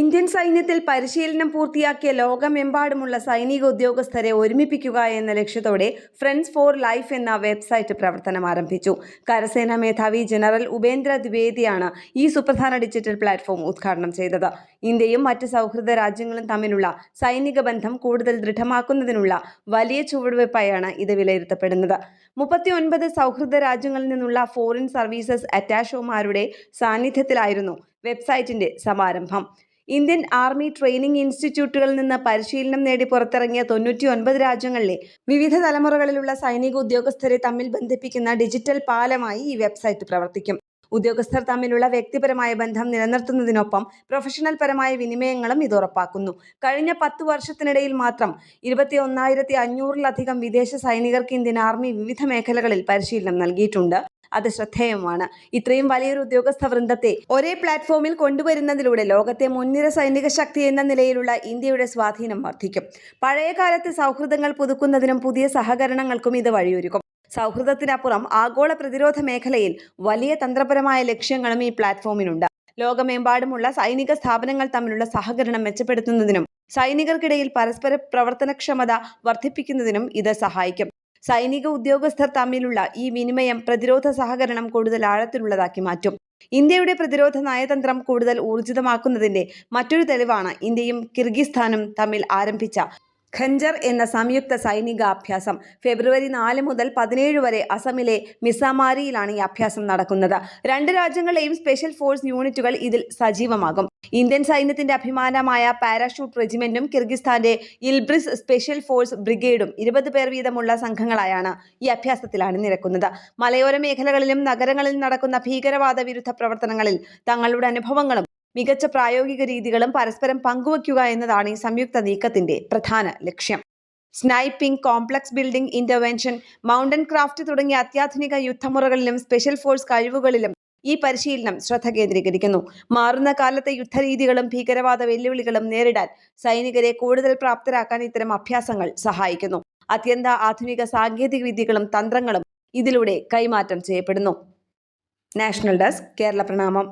Indian സൈന്യത്തിൽ പരിശീലനം പൂർത്തിയാക്കിയ ലോകമെമ്പാടുമുള്ള സൈനിക ഉദ്യോഗസ്ഥരെ ഒരുമിപ്പിക്കുക എന്ന ലക്ഷ്യത്തോടെ ഫ്രണ്ട്സ് ഫോർ ലൈഫ് എന്ന വെബ്സൈറ്റ് പ്രവർത്തനം ആരംഭിച്ചു. കരസേനാ മേധാവി ജനറൽ ഉപേന്ദ്ര ദ്വിവേദിയാണ് ഈ സുപ്രധാന ഡിജിറ്റൽ പ്ലാറ്റ്ഫോം ഉദ്ഘാടനം ചെയ്തത്. ഇന്ത്യയും മറ്റ് സൗഹൃദ രാജ്യങ്ങളും തമ്മിലുള്ള സൈനിക ബന്ധം കൂടുതൽ ദൃഢമാക്കുന്നതിനുള്ള വലിയ ചുവടുവയ്പായാണ് ഇത് വിലയിരുത്തപ്പെടുന്നത്. മുപ്പത്തിയൊൻപത് സൗഹൃദ രാജ്യങ്ങളിൽ നിന്നുള്ള ഫോറിൻ സർവീസസ് അറ്റാഷോമാരുടെ സാന്നിധ്യത്തിലായിരുന്നു വെബ്സൈറ്റിന്റെ സമാരംഭം. ഇന്ത്യൻ ആർമി ട്രെയിനിംഗ് ഇൻസ്റ്റിറ്റ്യൂട്ടുകളിൽ നിന്ന് പരിശീലനം നേടി പുറത്തിറങ്ങിയ തൊണ്ണൂറ്റി ഒൻപത് രാജ്യങ്ങളിലെ വിവിധ തലമുറകളിലുള്ള സൈനിക ഉദ്യോഗസ്ഥരെ തമ്മിൽ ബന്ധിപ്പിക്കുന്ന ഡിജിറ്റൽ പാലമായി ഈ വെബ്സൈറ്റ് പ്രവർത്തിക്കും. ഉദ്യോഗസ്ഥർ തമ്മിലുള്ള വ്യക്തിപരമായ ബന്ധം നിലനിർത്തുന്നതിനൊപ്പം പ്രൊഫഷണൽ പരമായ വിനിമയങ്ങളും ഇത് ഉറപ്പാക്കുന്നു. കഴിഞ്ഞ പത്ത് വർഷത്തിനിടയിൽ മാത്രം ഇരുപത്തി ഒന്നായിരത്തി അഞ്ഞൂറിലധികം വിദേശ സൈനികർക്ക് ഇന്ത്യൻ ആർമി വിവിധ മേഖലകളിൽ പരിശീലനം നൽകിയിട്ടുണ്ട്. അത് ശ്രദ്ധേയമാണ്. ഇത്രയും വലിയൊരു ഉദ്യോഗസ്ഥ വൃന്ദത്തെ ഒരേ പ്ലാറ്റ്ഫോമിൽ കൊണ്ടുവരുന്നതിലൂടെ ലോകത്തെ മുൻനിര സൈനിക ശക്തി എന്ന നിലയിലുള്ള ഇന്ത്യയുടെ സ്വാധീനം വർദ്ധിക്കും. പഴയകാലത്തെ സൗഹൃദങ്ങൾ പുതുക്കുന്നതിനും പുതിയ സഹകരണങ്ങൾക്കും ഇത് വഴിയൊരുക്കും. സൗഹൃദത്തിനപ്പുറം ആഗോള പ്രതിരോധ മേഖലയിൽ വലിയ തന്ത്രപരമായ ലക്ഷ്യങ്ങളും ഈ പ്ലാറ്റ്ഫോമിനുണ്ട് ലോകമെമ്പാടുമുള്ള സൈനിക സ്ഥാപനങ്ങൾ തമ്മിലുള്ള സഹകരണം മെച്ചപ്പെടുത്തുന്നതിനും സൈനികർക്കിടയിൽ പരസ്പര പ്രവർത്തനക്ഷമത വർദ്ധിപ്പിക്കുന്നതിനും ഇത് സഹായിക്കും. സൈനിക ഉദ്യോഗസ്ഥർ തമ്മിലുള്ള ഈ വിനിമയം പ്രതിരോധ സഹകരണം കൂടുതൽ ആഴത്തിലുള്ളതാക്കി മാറ്റും. ഇന്ത്യയുടെ പ്രതിരോധ നയതന്ത്രം കൂടുതൽ ഊർജിതമാക്കുന്നതിന്റെ മറ്റൊരു തെളിവാണ് ഇന്ത്യയും കിർഗിസ്ഥാനും തമ്മിൽ ആരംഭിച്ച ഖഞ്ചർ എന്ന സംയുക്ത സൈനികാഭ്യാസം ഫെബ്രുവരി നാല് മുതൽ പതിനേഴ് വരെ അസമിലെ മിസാമാരിയിലാണ് ഈ അഭ്യാസം നടക്കുന്നത്. രണ്ട് രാജ്യങ്ങളെയും സ്പെഷ്യൽ ഫോഴ്സ് യൂണിറ്റുകൾ ഇതിൽ സജീവമാകും. ഇന്ത്യൻ സൈന്യത്തിന്റെ അഭിമാനമായ പാരാഷൂട്ട് റെജിമെന്റും കിർഗിസ്ഥാന്റെ ഇൽബ്രിസ് സ്പെഷ്യൽ ഫോഴ്സ് ബ്രിഗേഡും ഇരുപത് പേർ വീതമുള്ള സംഘങ്ങളായാണ് ഈ അഭ്യാസത്തിലാണ് നിരക്കുന്നത്. മലയോര മേഖലകളിലും നഗരങ്ങളിലും നടക്കുന്ന ഭീകരവാദ വിരുദ്ധ പ്രവർത്തനങ്ങളിൽ തങ്ങളുടെ അനുഭവങ്ങളും മികച്ച പ്രായോഗിക രീതികളും പരസ്പരം പങ്കുവയ്ക്കുക എന്നതാണ് ഈ സംയുക്ത നീക്കത്തിന്റെ പ്രധാന ലക്ഷ്യം. Sniping complex building intervention mountain craft തുടങ്ങിയ അത്യാധുനിക യുദ്ധമുറകളിലും സ്പെഷ്യൽ ഫോഴ്സ് കഴിവുകളിലും ഈ പരിശീലനം ശ്രദ്ധ കേന്ദ്രീകരിക്കുന്നു. മാറുന്ന കാലത്തെ യുദ്ധരീതികളും ഭീകരവാദ വെല്ലുവിളികളും നേരിടാൻ സൈനികരെ കൂടുതൽ പ്രാപ്തരാക്കാൻ ഇത്തരം അഭ്യാസങ്ങൾ സഹായിക്കുന്നു. അത്യന്ത ആധുനിക സാങ്കേതിക വിദ്യകളും തന്ത്രങ്ങളും ഇതിലൂടെ കൈമാറ്റം ചെയ്യപ്പെടുന്നു. നാഷണൽ ഡെസ്ക് കേരള പ്രണാമം.